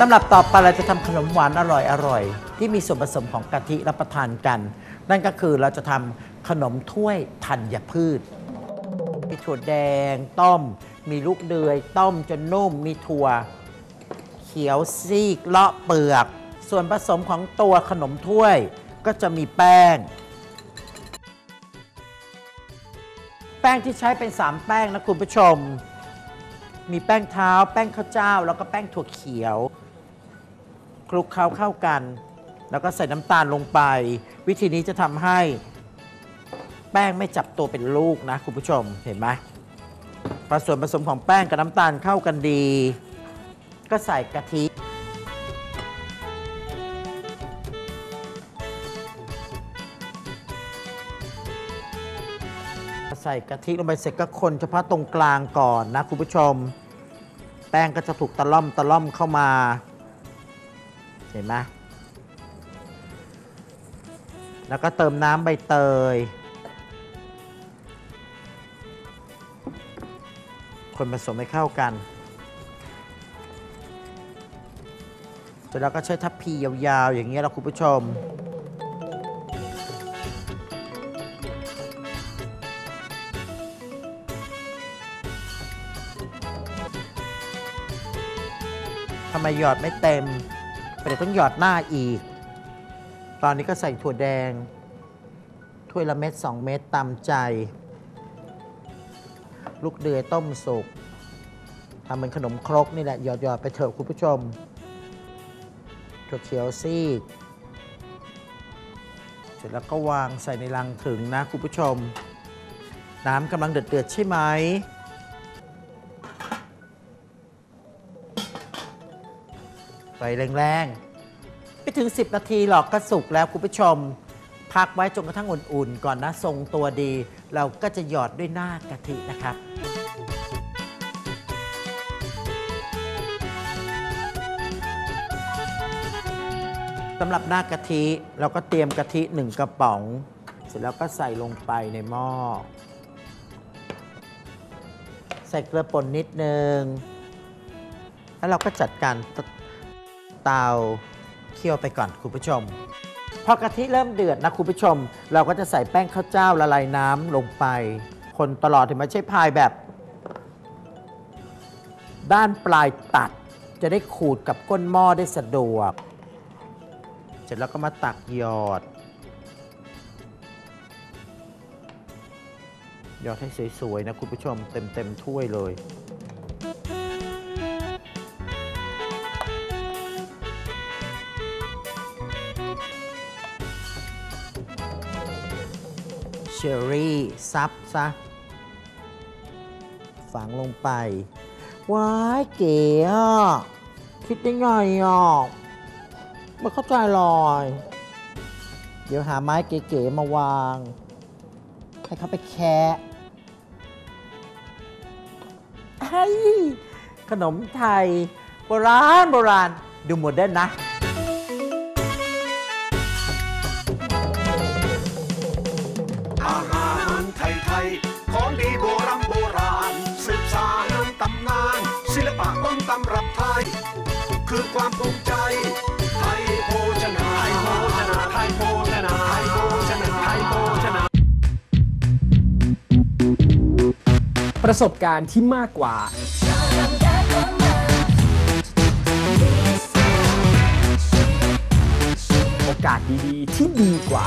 ตำรับต่อไปเราจะทำขนมหวานอร่อยอร่อยๆที่มีส่วนผสมของกะทิรับประทานกัน นั่นก็คือเราจะทำขนมถ้วยธัญพืชมีถั่วแดง ต้ม มีลูกเดือย ต้มจนนุ่ม มีถั่ว เขียวซีกเลาะเปลือก ส่วนผสมของตัวขนมถ้วยก็จะมีแป้ง แป้งที่ใช้เป็น 3 แป้งนะคุณผู้ชม มีแป้งเท้า แป้งข้าวเจ้า แล้วก็แป้งถั่วเขียว ลุกเคล้าเข้ากัน แล้วก็ใส่น้ำตาลลงไป วิธีนี้จะทำให้แป้งไม่จับตัวเป็นลูกนะคุณผู้ชมเห็นไหมพอส่วนผสมของแป้งกับน้ำตาลเข้ากันดี ก็ใส่กะทิ ใส่กะทิลงไปเสร็จก็คนเฉพาะตรงกลางก่อนนะคุณผู้ชม แป้งก็จะถูกตะล่อมตะล่อมเข้ามา เห็นไหมแล้วก็เติมน้ำใบเตย คนผสมให้เข้ากันเสร็จแล้วก็ใช้ทัพพียาวๆ อย่างเงี้ยเราคุณผู้ชม ทำไมหยอดไม่เต็ม เดี๋ยวต้องหยอดหน้าอีก ตอนนี้ก็ใส่ถั่วแดง ถ้วยละเม็ด2เม็ดตามใจ ลูกเดือยต้มสุกทำเป็นขนมครกนี่แหละหยอดหยอดไปเถอะคุณผู้ชม ถั่วเขียวซีกเสร็จแล้วก็วางใส่ในลังถึงนะคุณผู้ชม น้ำกำลังเดือดๆใช่ไหม แรงๆ ไม่ถึง 10 นาทีหรอกก็สุกแล้วคุณผู้ชม พักไว้จนกระทั่งอุ่นๆ ก่อนนะ ทรงตัวดี เราก็จะหยอดด้วยหน้ากะทินะครับสำหรับหน้ากะทิเราก็เตรียมกะทิหนึ่งกระป๋อง เสร็จแล้วก็ใส่ลงไปในหม้อ ใส่เกลือป่นนิดนึง แล้วเราก็จัดการ เตาเคี่ยวไปก่อนคุณผู้ชม พอกะทิเริ่มเดือดนะคุณผู้ชม เราก็จะใส่แป้งข้าวเจ้าละลายน้ำลงไป คนตลอดถึงไม่ใช่พายแบบ ด้านปลายตัดจะได้ขูดกับก้นหม้อได้สะดวก เสร็จแล้วก็มาตักหยอดหยอดให้สวยๆนะคุณผู้ชมเต็มๆถ้วยเลย เชอรี่ซับซะ ฝังลงไป ว้ายเก๋อะ คิดได้ไงอะไม่เข้าใจเลยเดี๋ยวหาไม้เก๋ๆมาวาง ให้เขาไปแคะไอ้ยขนมไทย โบราณ โบราณ ดูโมเดิร์นนะ ตำรับไทย คือความภูมิใจไทยโภชนาไทยโภชนาไทยโภชนาไทยโภชนาไทยโภชนา ประสบการณ์ที่มากกว่า โอกาสดีๆ ที่ดีกว่า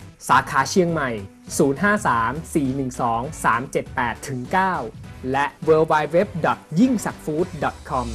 สาขาเชียงใหม่ 053-412-378-9 และ w w w y i n g s a c f o o d c o m